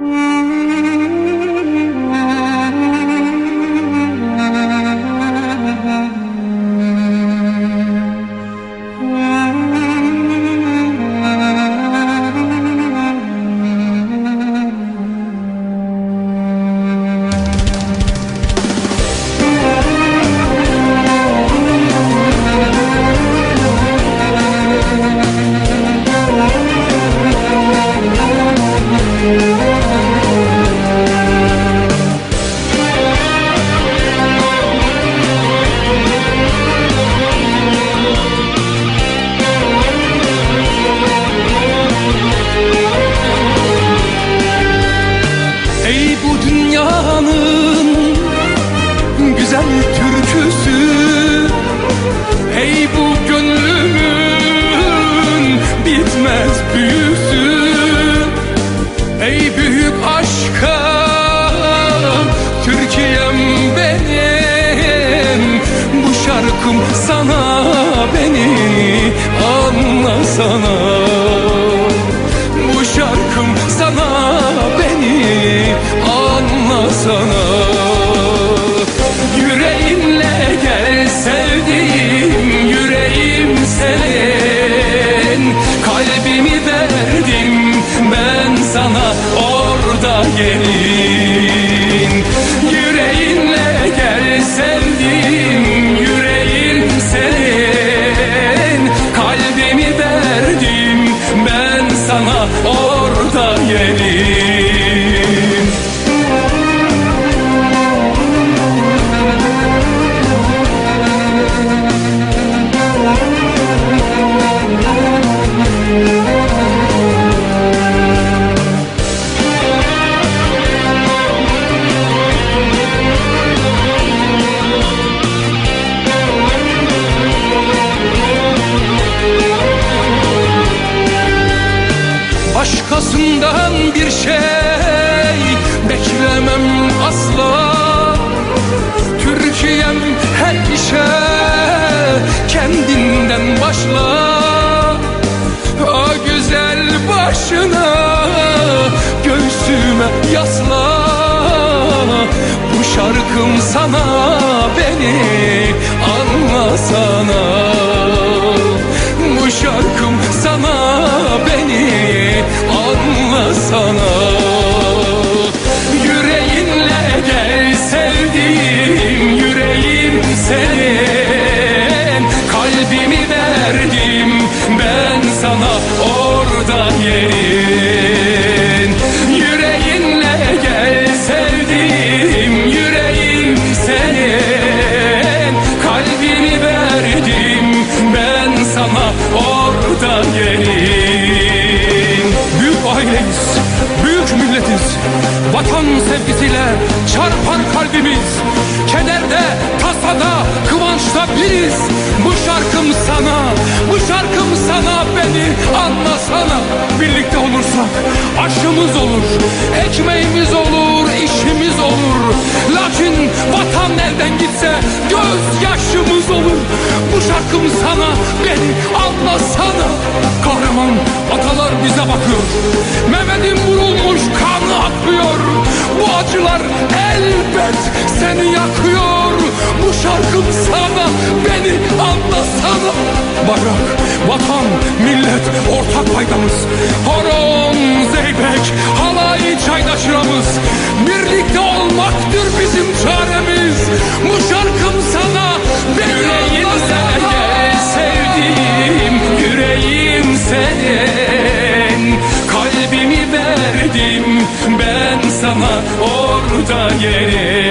Ey Ey büyük aşka Türkiye'm benim. Bu şarkım sana beni anlasana Bu şarkım sana beni anlasana orada gelin Başkasından bir şey beklemem asla. Türkiye'm her işe kendinden başla. O güzel başına göğsüme yasla. Bu şarkım sana beni anlasana. Bu şarkım sana Vatan sevgisiyle çarpar kalbimiz. Kederde, tasada, kıvançta biriz. Bu şarkım sana, bu şarkım sana beni anlasana. Birlikte olursak aşımız olur, ekmeğimiz olur, işimiz olur. Lakin vatan elden gitse gözyaşımız olur. Bu şarkım sana beni anlasana. Kahraman atalar bize bakıyor. Mehmet'in vurulmuş yakıyor. Bu şarkım sana beni anlasana Bayrak, vatan, millet ortak paydamız. Horon, zeybek, halay çaydaşıramız Birlikte olmaktır bizim çaremiz. Bu şarkım sana beni anlasana gel sevdiğim yüreğim senin. Kalbimi verdim ben sana orada yerin